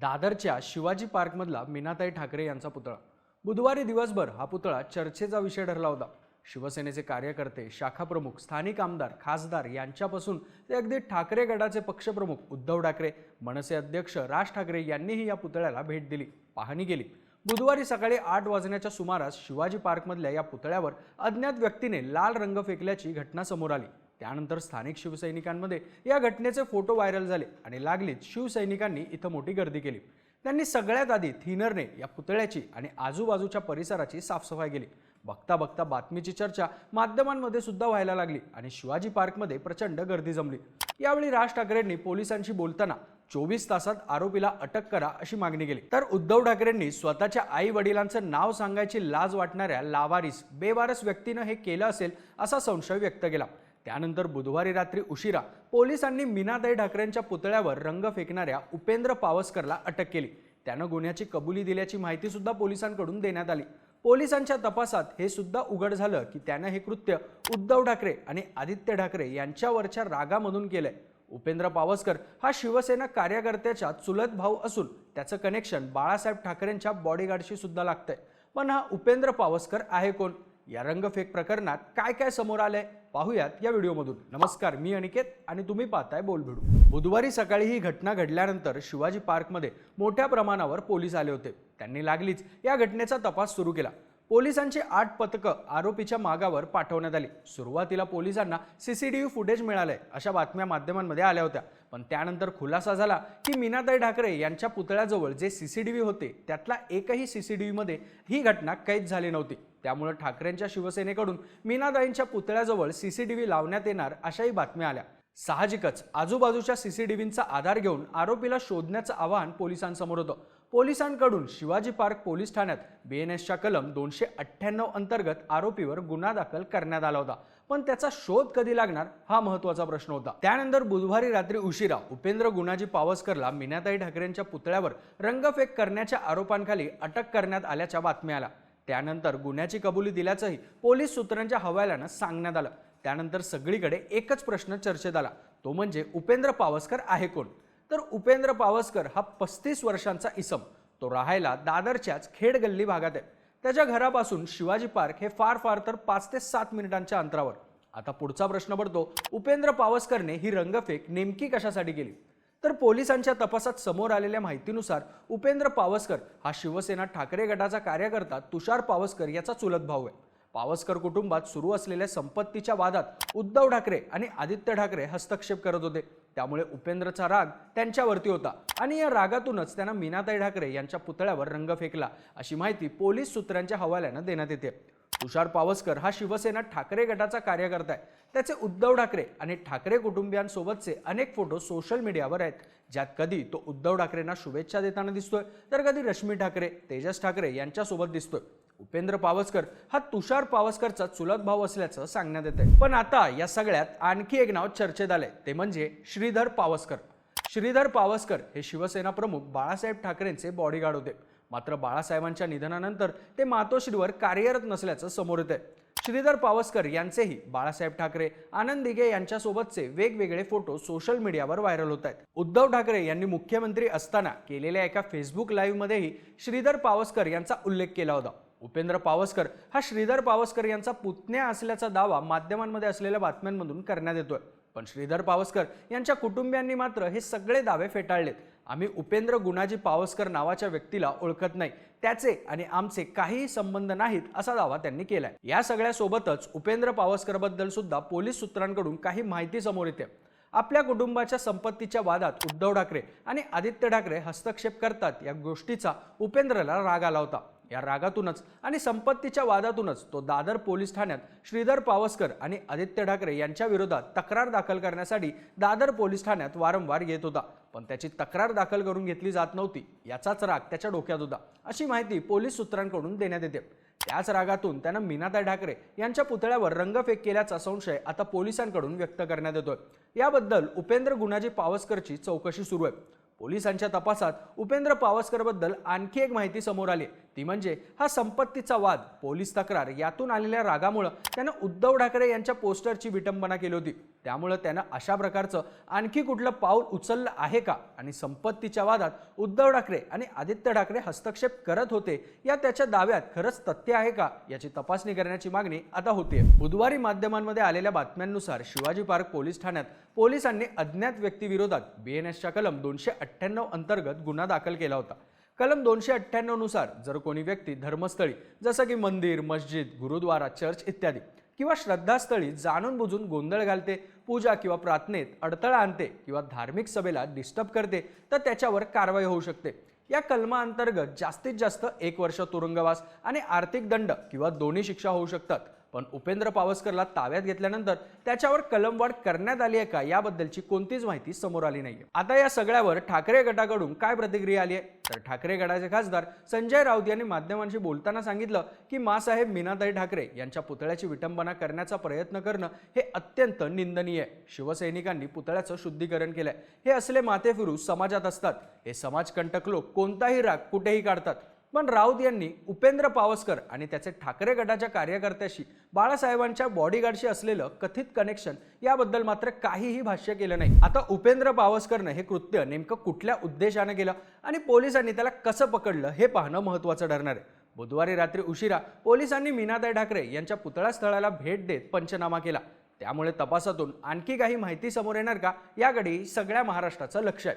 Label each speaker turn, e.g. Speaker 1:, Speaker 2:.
Speaker 1: दादरच्या शिवाजी पार्कमधला मीनाताई ठाकरे यांचा पुतळा. बुधवारी दिवसभर हा पुतळा चर्चेचा विषय ठरला होता. शिवसेनेचे कार्यकर्ते शाखाप्रमुख स्थानिक आमदार खासदार यांच्यापासून ते अगदी ठाकरे गटाचे पक्षप्रमुख उद्धव ठाकरे मनसे अध्यक्ष राज ठाकरे यांनीही या पुतळ्याला भेट दिली पाहणी केली. बुधवारी सकाळी आठ वाजण्याच्या सुमारास शिवाजी पार्कमधल्या या पुतळ्यावर अज्ञात व्यक्तीने लाल रंग फेकल्याची घटना समोर आली. त्यानंतर स्थानिक शिवसैनिकांमध्ये या घटनेचे फोटो व्हायरल झाले आणि लागलीच शिवसैनिकांनी इथं मोठी गर्दी केली. त्यांनी सगळ्यात आधी थिनरने या पुतळ्याची आणि आजूबाजूच्या परिसराची साफसफाई केली. बघता बघता बातमीची चर्चा माध्यमांमध्ये सुद्धा व्हायला लागली आणि शिवाजी पार्कमध्ये प्रचंड गर्दी जमली. यावेळी राज ठाकरेंनी पोलिसांशी बोलताना चोवीस तासात आरोपीला अटक करा अशी मागणी केली. तर उद्धव ठाकरेंनी स्वतःच्या आई वडिलांचं नाव सांगायची लाज वाटणाऱ्या लावारिस बेवारस व्यक्तीनं हे केलं असेल असा संशय व्यक्त केला. त्यानंतर बुधवारी रात्री उशिरा पोलिसांनी मीनाताई ठाकरेंच्या पुतळ्यावर रंग फेकणाऱ्या उपेंद्र पावसकरला अटक केली. त्यानं गुन्ह्याची कबुली दिल्याची माहिती सुद्धा पोलिसांकडून देण्यात आली. पोलिसांच्या तपासात हे सुद्धा उघड झालं की त्यानं हे कृत्य उद्धव ठाकरे आणि आदित्य ठाकरे यांच्यावरच्या रागामधून केलंय. उपेंद्र पावसकर हा शिवसेना कार्यकर्त्याचा चुलत भाऊ असून त्याचं कनेक्शन बाळासाहेब ठाकरेंच्या बॉडीगार्डशी सुद्धा लागतंय. पण हा उपेंद्र पावसकर आहे कोण? या रंगफेक प्रकरणात काय काय समोर आलंय पाहूयात या व्हिडिओमधून. नमस्कार मी अनिकेत आणि तुम्ही पाहताय बोलभिडू बुधवारी सकाळी ही घटना घडल्यानंतर शिवाजी पार्कमध्ये मोठ्या प्रमाणावर पोलीस आले होते. त्यांनी लागलीच. या घटनेचा तपास सुरू केला. पोलिसांची आठ पथकं आरोपीच्या मागावर पाठवण्यात आली. सुरुवातीला पोलिसांना सीसीटीव्ही फुटेज मिळालंय अशा बातम्या माध्यमांमध्ये आल्या होत्या. पण त्यानंतर खुलासा झाला की मीनाताई ठाकरे यांच्या पुतळ्याजवळ जे सीसीटीव्ही होते त्यातला एकही सीसीटीव्हीमध्ये ही घटना कैद झाली नव्हती. त्यामुळे ठाकरेंच्या शिवसेनेकडून मीनादाईंच्या पुतळ्याजवळ सीसीटीव्ही लावण्यात येणार अशाही बातम्या आल्या. साहजिकच आजूबाजूच्या सीसीटीव्हींचा आधार घेऊन आरोपीला शोधण्याचं आवाहन पोलिसांसमोर होतं. पोलिसांकडून शिवाजी पार्क पोलीस ठाण्यात बीएनएसच्या कलम दोनशे अठ्ठ्याण्णव अंतर्गत आरोपीवर गुन्हा दाखल करण्यात आला होता. पण त्याचा शोध कधी लागणार हा महत्त्वाचा प्रश्न होता. त्यानंतर बुधवारी रात्री उशिरा उपेंद्र गुणाजी पावसकरला मीनाताई ठाकरेंच्या पुतळ्यावर रंगफेक करण्याच्या आरोपांखाली अटक करण्यात आल्याच्या बातम्या आल्या. त्यानंतर गुन्ह्याची कबुली दिल्याचंही पोलीस सूत्रांच्या हवाल्यानं सांगण्यात आलं. त्यानंतर सगळीकडे एकच प्रश्न चर्चेत आला. तो म्हणजे उपेंद्र पावसकर आहे कोण? तर उपेंद्र पावसकर हा पस्तीस वर्षांचा इसम. तो राहायला दादरच्याच खेड गल्ली भागात आहे. त्याच्या घरापासून शिवाजी पार्क हे फार फार तर पाच ते सात मिनिटांच्या अंतरावर. आता पुढचा प्रश्न पडतो. उपेंद्र पावसकरने ही रंगफेक नेमकी कशासाठी केली? तर पोलिसांच्या तपासात समोर आलेल्या माहितीनुसार उपेंद्र पावसकर हा शिवसेना ठाकरे गटाचा कार्यकर्ता तुषार पावसकर याचा चुलत भाऊ आहे. पावसकर कुटुंबात सुरू असलेल्या संपत्तीच्या वादात उद्धव ठाकरे आणि आदित्य ठाकरे हस्तक्षेप करत होते. त्यामुळे उपेंद्रचा राग त्यांच्यावरती होता आणि या रागातूनच त्यांना मीनाताई ठाकरे यांच्या पुतळ्यावर रंग फेकला अशी माहिती पोलीस सूत्रांच्या हवाल्यानं देण्यात येते. तुषार पावसकर हा शिवसेना ठाकरे गटाचा कार्यकर्ता आहे. त्याचे उद्धव ठाकरे आणि ठाकरे कुटुंबियांसोबतचे अनेक फोटो सोशल मीडियावर आहेत. ज्यात कधी तो उद्धव ठाकरेंना शुभेच्छा देताना दिसतोय तर कधी रश्मी ठाकरे तेजस ठाकरे यांच्यासोबत दिसतोय. उपेंद्र पावसकर हा तुषार पावसकरचा चुलत भाऊ असल्याचं सांगण्यात येत आहे पण आता या सगळ्यात आणखी एक नाव चर्चेत आलंय. ते म्हणजे श्रीधर पावसकर. श्रीधर पावसकर हे शिवसेना प्रमुख बाळासाहेब ठाकरेंचे बॉडीगार्ड होते. मात्र बाळासाहेबांच्या निधनानंतर ते मातोश्रीवर कार्यरत नसल्याचं समोर येतंय. आहे श्रीधर पावसकर यांचेही बाळासाहेब ठाकरे आनंद दिघे यांच्यासोबतचे वेगवेगळे फोटो सोशल मीडियावर व्हायरल होत आहेत. उद्धव ठाकरे यांनी मुख्यमंत्री असताना केलेल्या एका फेसबुक लाईव्हमध्येही श्रीधर पावसकर यांचा उल्लेख केला होता. उपेंद्र पावसकर हा श्रीधर पावसकर यांचा पुतण्या असल्याचा दावा माध्यमांमध्ये असलेल्या बातम्यांमधून करण्यात येतोय. पण श्रीधर पावसकर यांच्या कुटुंबियांनी मात्र हे सगळे दावे फेटाळलेत. आम्ही उपेंद्र गुणाजी पावसकर नावाच्या व्यक्तीला ओळखत नाही. त्याचे आणि आमचे काहीही संबंध नाहीत असा दावा त्यांनी केलाय. या सगळ्यासोबतच उपेंद्र पावसकरबद्दल सुद्धा पोलीस सूत्रांकडून काही माहिती समोर येते. आपल्या कुटुंबाच्या संपत्तीच्या वादात उद्धव ठाकरे आणि आदित्य ठाकरे हस्तक्षेप करतात या गोष्टीचा उपेंद्रला राग आला होता. या रागातूनच आणि संपत्तीच्या वादातूनच तो दादर पोलीस ठाण्यात श्रीधर पावसकर आणि आदित्य ठाकरे यांच्या विरोधात तक्रार दाखल करण्यासाठी दादर पोलीस ठाण्यात वारंवार येत होता. पण त्याची तक्रार दाखल करून घेतली जात नव्हती. याचाच राग त्याच्या डोक्यात होता. अशी माहिती पोलीस सूत्रांकडून देण्यात येते. त्याच रागातून त्यानं मीनाताई ठाकरे यांच्या पुतळ्यावर रंगफेक केल्याचा संशय आता पोलिसांकडून व्यक्त करण्यात येतोय. याबद्दल उपेंद्र गुणाजी पावसकरची चौकशी सुरू आहे. पोलिसांच्या तपासात उपेंद्र पावसकरबद्दल आणखी एक माहिती समोर आली. ती म्हणजे हा संपत्तीचा वाद. पोलीस तक्रार. यातून आलेल्या रागामुळं त्यानं उद्धव ठाकरे यांच्या पोस्टरची विटंबना केली होती. त्यामुळं त्यानं अशा प्रकारचं आणखी कुठलं पाऊल उचललं आहे का? आणि संपत्तीच्या वादात उद्धव ठाकरे आणि आदित्य ठाकरे हस्तक्षेप करत होते या त्याच्या दाव्यात खरंच तथ्य आहे का? याची तपासणी करण्याची मागणी आता होते बुधवारी माध्यमांमध्ये आलेल्या बातम्यांनुसार शिवाजी पार्क पोलीस ठाण्यात पोलिसांनी अज्ञात व्यक्तीविरोधात बीएनएसच्या कलम दोनशे अठ्ठ्याण्णव अंतर्गत गुन्हा दाखल केला होता. कलम दोनशे अठ्ठ्याण्णवनुसार जर कोणी व्यक्ती धर्मस्थळी जसं की मंदिर मस्जिद गुरुद्वारा चर्च इत्यादी किंवा श्रद्धास्थळी जाणून बुजून गोंधळ घालते पूजा किंवा प्रार्थनेत अडथळा आणते किंवा धार्मिक सभेला डिस्टर्ब करते तर त्याच्यावर कारवाई होऊ शकते. या कलमाअंतर्गत जास्तीत जास्त एक वर्ष तुरुंगवास आणि आर्थिक दंड किंवा दोन्ही शिक्षा होऊ शकतात. पण उपेंद्र पावसकरला ताब्यात घेतल्यानंतर त्याच्यावर कलमवाढ करण्यात आली आहे का याबद्दलची कोणतीच माहिती समोर आली नाही आता या सगळ्यावर ठाकरे गटाकडून काय प्रतिक्रिया आली आहे? तर ठाकरे गटाचे खासदार संजय राऊत यांनी माध्यमांशी बोलताना सांगितलं की मासाहेब मीनाताई ठाकरे यांच्या पुतळ्याची विटंबना करण्याचा प्रयत्न करणं हे अत्यंत निंदनीय आहे. शिवसैनिकांनी पुतळ्याचं शुद्धीकरण केलंय. हे असले माथेफिरू समाजात असतात. हे समाजकंटक लोक कोणताही राग कुठेही काढतात. पण राऊत यांनी उपेंद्र पावसकर आणि त्याचे ठाकरे गटाच्या कार्यकर्त्याशी बाळासाहेबांच्या बॉडीगार्डशी असलेलं कथित कनेक्शन याबद्दल मात्र काहीही भाष्य केलं नाही. आता उपेंद्र पावसकरनं हे कृत्य नेमकं कुठल्या उद्देशानं केलं आणि पोलिसांनी त्याला कसं पकडलं हे पाहणं महत्त्वाचं ठरणार आहे. बुधवारी रात्री उशिरा पोलिसांनी मीनाताई ठाकरे यांच्या पुतळा स्थळाला भेट देत पंचनामा केला. त्यामुळे तपासातून आणखी काही माहिती समोर येणार का? याकडे सगळ्या महाराष्ट्राचं लक्ष आहे.